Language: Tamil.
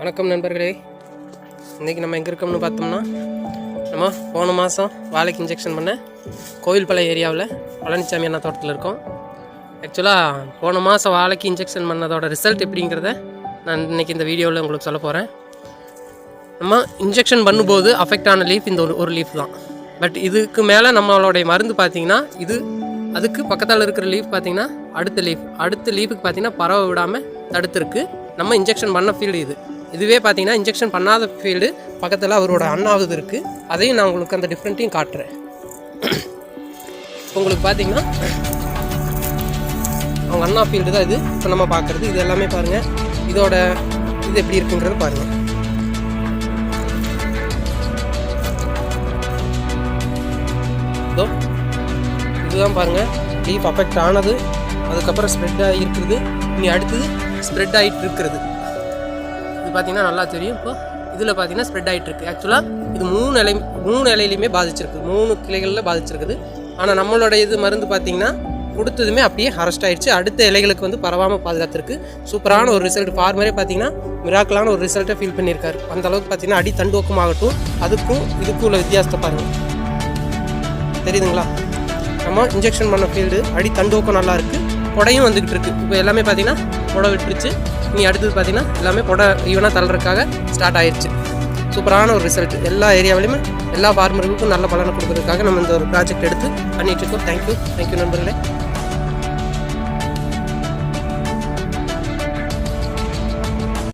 வணக்கம் நண்பர்களே. இன்றைக்கி நம்ம எங்கே இருக்கோம்னு பார்த்தோம்னா நம்ம போன மாதம் வாழைக்கு இன்ஜெக்ஷன் பண்ண கோவில்பாளையம் ஏரியாவில் பழனிசாமி அண்ணா தோட்டத்தில் இருக்கோம். ஆக்சுவலாக போன மாதம் வாழைக்கு இன்ஜெக்ஷன் பண்ணதோட ரிசல்ட் எப்படிங்கிறத நான் இன்றைக்கி இந்த வீடியோவில் உங்களுக்கு சொல்ல போகிறேன் நம்ம இன்ஜெக்ஷன் பண்ணும்போது அஃபெக்ட் ஆன லீஃப் இந்த ஒரு ஒரு லீஃப் தான். பட் இதுக்கு மேலே நம்மளுடைய மருந்து பார்த்திங்கன்னா இது அதுக்கு பக்கத்தில் இருக்கிற லீஃப் பார்த்திங்கன்னா அடுத்த லீஃப் அடுத்த லீஃபுக்கு பார்த்தீங்கன்னா பரவ விடாமல் தடுத்துருக்கு. நம்ம இன்ஜெக்ஷன் பண்ண ஃபீல்டு இது. இதுவே பார்த்தீங்கன்னா இன்ஜெக்ஷன் பண்ணாத ஃபீல்டு பக்கத்தில் அவரோட அண்ணாவது இருக்குது அதையும் நான் உங்களுக்கு அந்த டிஃப்ரெண்ட்டையும் காட்டுறேன். இப்போ உங்களுக்கு பார்த்தீங்கன்னா அவங்க அண்ணா ஃபீல்டு தான் இது. இப்போ நம்ம பார்க்குறது. இது எல்லாமே பாருங்கள் இதோட இது எப்படி இருக்குங்கிறது பாருங்கள் இதோ இதுதான் பாருங்கள் லீஃப் அஃபெக்ட் ஆனது. அதுக்கப்புறம் ஸ்ப்ரெட் ஆகிருக்குது இனி அடுத்தது ஸ்ப்ரெட் ஆகிட்டு இருக்கிறது. இது பார்த்தீங்கன்னா நல்லா தெரியும். இப்போ இதில் பார்த்தீங்கன்னா ஸ்ப்ரெட் ஆகிட்டுருக்கு ஆக்சுவலாக இது மூணு இலை மூணு இலையிலையுமே பாதிச்சிருக்கு. மூணு கிளைகளில் பாதிச்சிருக்குது. ஆனால் நம்மளோட இது மருந்து பார்த்தீங்கன்னா கொடுத்ததுமே அப்படியே அரெஸ்ட் ஆகிடுச்சு அடுத்த இலைகளுக்கு வந்து பரவாமல் பாதுகாத்துருக்கு. சூப்பரான ஒரு ரிசல்ட் ஃபார்மரே பார்த்தீங்கன்னா மிராக்கலான ஒரு ரிசல்ட்டை ஃபீல் பண்ணியிருக்காரு. அந்த அளவுக்கு பார்த்தீங்கன்னா அடி தண்டுவக்கம் ஆகட்டும் அதுக்கும் இதுக்கும் உள்ள வித்தியாசத்தை பாருங்கள் தெரியுதுங்களா? நம்ம இன்ஜெக்ஷன் பண்ண ஃபீல்டு அடி தண்டுவக்கம் நல்லா இருக்குது புடையும் வந்துக்கிட்டு இருக்கு. இப்போ எல்லாமே பார்த்தீங்கன்னா புடை விட்டுருச்சு. நீ அடுத்தது பார்த்தீங்கன்னா எல்லாமே புடை ஈவனாக தள்ளுறதுக்காக ஸ்டார்ட் ஆயிடுச்சு சூப்பரான ஒரு ரிசல்ட் எல்லா ஏரியாவிலையுமே எல்லா ஃபார்மர்களுக்கும் நல்ல பலனை கொடுக்கறதுக்காக நம்ம இந்த ஒரு ப்ராஜெக்ட் எடுத்து பண்ணிகிட்ருக்கோம் தேங்க்யூ தேங்க்யூ நண்பர்களே.